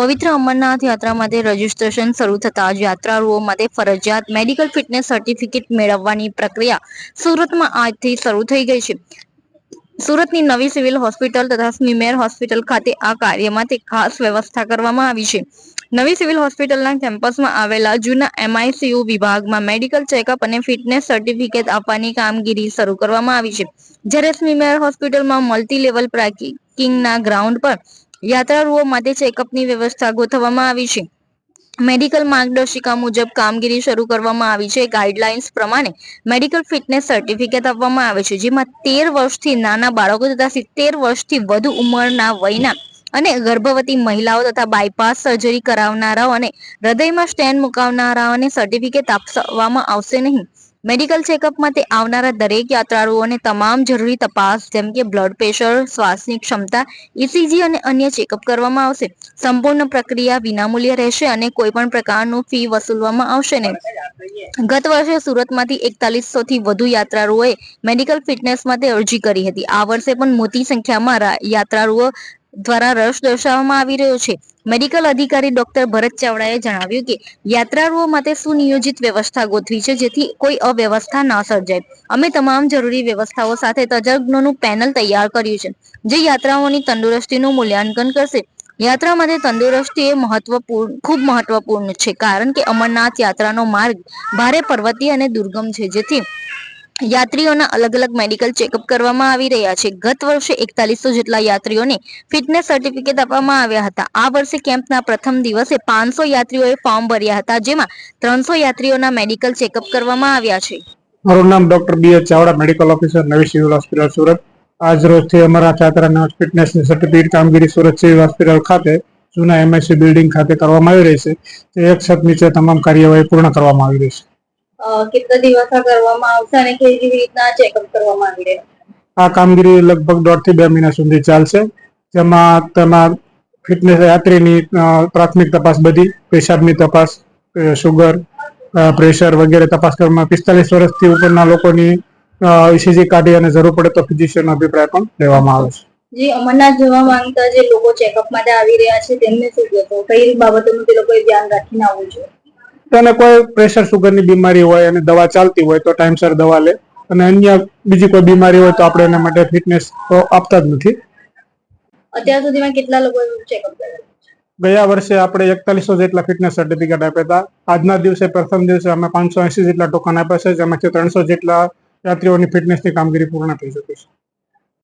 પવિત્ર અમરનાથ યાત્રા માટે રજીસ્ટ્રેશન શરૂ થતાં યાત્રાળુઓ માટે ફરજિયાત મેડિકલ ફિટનેસ સર્ટિફિકેટ મેળવવાની પ્રક્રિયા સુરતમાં આજથી શરૂ થઈ ગઈ છે. સુરતની નવી સિવિલ હોસ્પિટલ તથા સ્મીમેર હોસ્પિટલ ખાતે આ કાર્ય માટે ખાસ વ્યવસ્થા કરવામાં આવી છે. નવી સિવિલ હોસ્પિટલના કેમ્પસમાં આવેલા જૂના એમઆઈસીયુ વિભાગમાં મેડિકલ ચેકઅપ અને ફિટનેસ સર્ટિફિકેટ આપવાની કામગીરી શરૂ કરવામાં આવી છે. જ્યારે સ્મીમેર હોસ્પિટલમાં મલ્ટી લેવલ પાર્કિંગના ગ્રાઉન્ડ પર યાત્રાળુઓ માટે ચેકઅપની વ્યવસ્થા ગોઠવવામાં આવી છે. મેડિકલ માર્ગદર્શિકા મુજબ કામગીરી શરૂ કરવામાં આવી છે. ગાઈડલાઇન્સ પ્રમાણે મેડિકલ ફિટનેસ સર્ટિફિકેટ આપવામાં આવે છે, જેમાં તેર વર્ષથી નાના બાળકો તથા સિત્તેર વર્ષથી વધુ ઉંમરના વયના અને ગર્ભવતી મહિલાઓ તથા બાયપાસ સર્જરી કરાવનારાઓ અને હૃદયમાં સ્ટેન્ડ મુકાવનારાઓને સર્ટિફિકેટ આપવામાં આવશે નહીં. મેડિકલ ચેકઅપમાં તે આવનારા દરેક યાત્રાળુઓને તમામ જરૂરી તપાસ, જેમ કે બ્લડ પ્રેશર, શ્વાસની ક્ષમતા ઇસીજી અને અન્ય ચેકઅપ કરવામાં આવશે. સંપૂર્ણ પ્રક્રિયા વિનામૂલ્ય રહેશે અને કોઈ પણ પ્રકારનું ફી વસૂલવામાં આવશે નહીં. ગત વર્ષે સુરતમાંથી એકતાલીસો થી વધુ યાત્રાળુઓએ મેડિકલ ફિટનેસ માટે અરજી કરી હતી. આ વર્ષે પણ મોટી સંખ્યામાં યાત્રાળુઓ દ્વારા રસ દર્શાવવામાં આવી રહ્યો છે. મેડિકલ અધિકારી ડોક્ટર ભરત ચાવડાએ જણાવ્યું કે, યાત્રાળુઓ માટે સુનિયોજિત વ્યવસ્થા ગોઠવી છે, જેથી કોઈ અવ્યવસ્થા ન સર્જાય. અમે તમામ જરૂરી વ્યવસ્થાઓ સાથે તજજ્ઞોનું પેનલ તૈયાર કર્યું છે, જે યાત્રાઓની તંદુરસ્તીનું મૂલ્યાંકન કરશે. યાત્રા માટે તંદુરસ્તી એ મહત્વપૂર્ણ, ખૂબ મહત્વપૂર્ણ છે, કારણ કે અમરનાથ યાત્રાનો માર્ગ ભારે પર્વતીય અને દુર્ગમ છે, જેથી યાત્રીઓના અલગ અલગ મેડિકલ ચેકઅપ કરવામાં આવી રહ્યા છે. ગત વર્ષે એકતાલીસો જેટલા યાત્રીઓને ફિટનેસ સર્ટિફિકેટ આપવામાં આવ્યા હતા. આ વર્ષે કેમ્પના પ્રથમ દિવસે પાંચસો યાત્રીઓએ ફોર્મ ભર્યા હતા, જેમાં ત્રણસો યાત્રીઓના મેડિકલ ચેકઅપ કરવામાં આવ્યા છે. મારું નામ doctor B H Chavda medical officer નવી સિવિલ હોસ્પિટલ સુરત. આજ રોજથી અમારા છાત્રાના ફિટનેસની સર્ટિફિકેટ કામગીરી સુરત સિવિલ હોસ્પિટલ ખાતે, જૂના એમએસસી બિલ્ડિંગ ખાતે કરવામાં આવી રહી છે. એક છત નીચે તમામ કાર્યવાહી પૂર્ણ કરવામાં આવી રહી છે. કેટલા દિવસ કરવામાં આવશે અને કેવી રીતના ચેકઅપ કરવામાં આવી રહ્યા આ કામગીરી લગભગ દોઢથી બે મહિના સુધી ચાલશે. જેમાં તેમાં ફિટનેસ યાત્રીની પ્રાથમિક તપાસ બધી પેશાબની તપાસ સુગર પ્રેશર વગેરે તપાસ કરવામાં પિસ્તાલીસ વર્ષથી ઉપરના લોકોની ઈસીજી કાઢી અને જરૂર પડે તો ફિઝિશિયનનો અભિપ્રાય પણ લેવામાં આવે છે. જે અમરનાથ જવા માંગતા જે લોકો ચેકઅપ માટે આવી રહ્યા છે તેમને શું કહેશો? કઈ બાબતોનું તે લોકોએ ધ્યાન રાખીને આવવું જોઈએ તેને કોઈ પ્રેશર સુગરની બીમારી હોય અને દવા ચાલતી હોય તો ટાઈમસર દવા લે. અને અન્ય બીજી કોઈ બીમારી હોય તો આપણે એના માટે ફિટનેસ તો આપતા જ નથી. અત્યાર સુધીમાં કેટલા લોકો ચેકઅપ ગયા વર્ષે આપણે એકતાલીસો જેટલા ફિટનેસ સર્ટિફિકેટ આપ્યા હતા. આજના દિવસે પ્રથમ દિવસે અમે પાંચસો એસી જેટલા ટોકન આપ્યા છે જેમાંથી ત્રણસો જેટલા યાત્રીઓની ફિટનેસની કામગીરી પૂર્ણ થઈ ચૂકી છે.